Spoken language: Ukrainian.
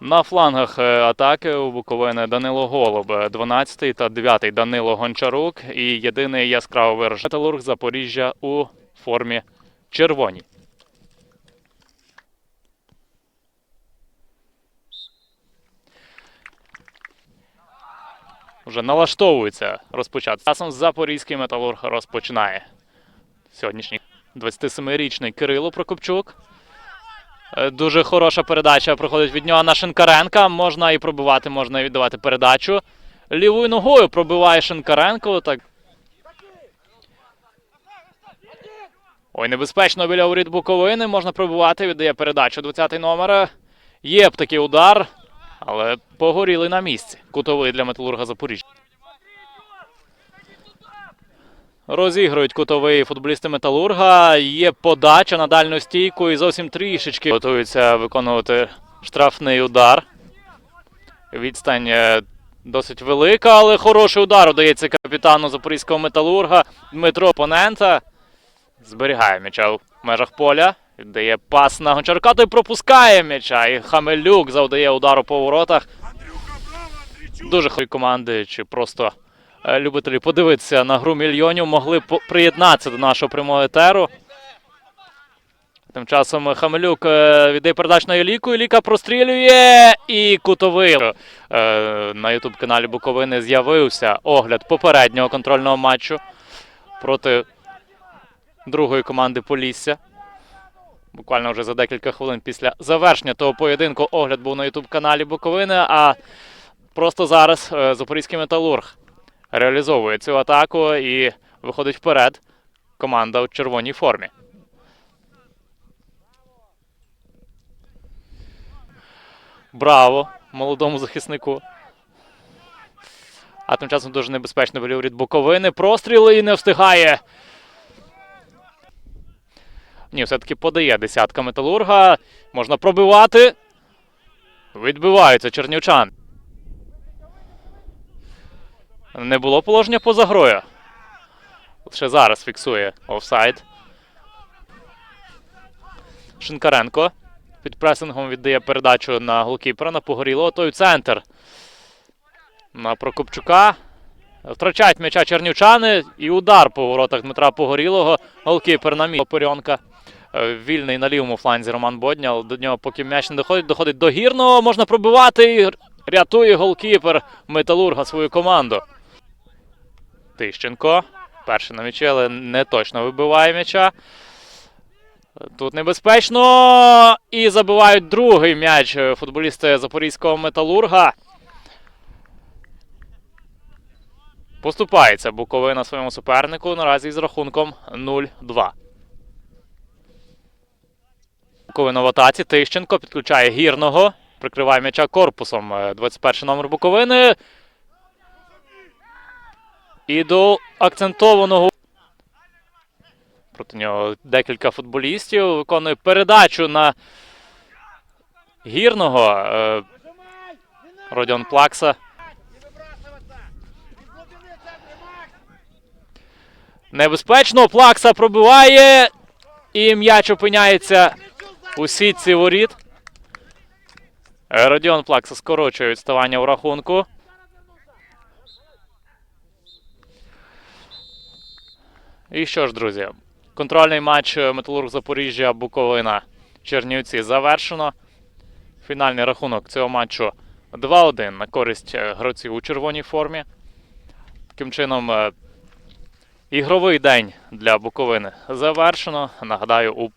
На флангах е, атаки у Буковини Данило Голуб, е, 12 та 9 Данило Гончарук і єдиний яскраво виражений металург Запоріжжя у формі червоній. Вже налаштовується розпочати. Часом Запорізький металург розпочинає. Сьогоднішній 27-річний Кирило Прокопчук. Е, Дуже хороша передача проходить від нього на Шинкаренка. Можна і пробивати, можна і віддавати передачу. Лівою ногою пробиває Шинкаренко. Так. Ой, небезпечно біля воріт Буковини. Можна пробивати, віддає передачу 20-й номер. Є б такий удар, але погоріли на місці. Кутовий для металурга Запоріжжя. Розігрують кутовий футболісти Металурга. Є подача на дальню стійку і зовсім трішечки готуються виконувати штрафний удар. Відстань е, досить велика, але хороший удар удається капітану запорізького металурга Дмитро Опонента. Зберігає м'яча в межах поля. Віддає пас на Гончарка, той пропускає м'яча. І Хамелюк завдає удару по воротах. Дуже хороші команди, чи просто любителі подивитися на гру мільйонів, могли приєднатися до нашого прямого етеру. Тим часом Хамелюк е, віддає передачу на Еліку. Еліка прострілює і кутовий. Е, на ютуб каналі Буковини з'явився огляд попереднього контрольного матчу проти другої команди Полісся. Буквально вже за декілька хвилин після завершення того поєдинку огляд був на ютуб каналі Буковини. А просто зараз е, Запорізький металург реалізовує цю атаку і виходить вперед. Команда у червоній формі. Браво молодому захиснику. А тим часом дуже небезпечно біля воріт Буковини. Простріли і не встигає. Ні, все-таки подає десятка металурга. Можна пробивати. Відбиваються чернівчан. Не було положення поза грою. Лише зараз фіксує офсайд. Шинкаренко під пресингом віддає передачу на голкіпера на погорілого. Той центр. На Прокопчука. Втрачають м'яча чернівчани і удар по воротах Дмитра Погорілого. Голкіпер на місці. Оперьонка. Е, Вільний на лівому фланзі Роман Боднял. До нього поки м'яч не доходить, доходить до гірного. Можна пробивати рятує голкіпер Металурга свою команду. Тищенко. Перший на м'ячі, але не точно вибиває м'яча. Тут небезпечно. І забивають другий м'яч е, футболісти запорізького металурга. Поступається Буковина своєму супернику наразі з рахунком 0-2. Буковина в атаці. Тищенко підключає гірного. Прикриває м'яча корпусом. Е, 21 номер Буковини. І до акцентованого. Проти нього декілька футболістів. Виконує передачу на гірного. Е, Родіон Плакса. Небезпечно. Плакса пробиває. І м'яч опиняється у сітці воріт. Е, Родіон Плакса скорочує відставання у рахунку. І що ж, друзі, контрольний матч е, Металург Запоріжжя Буковина Чернівці завершено. Фінальний рахунок цього матчу 2-1 на користь е, гравців у червоній формі. Таким чином, е, ігровий день для Буковини завершено. Нагадаю, у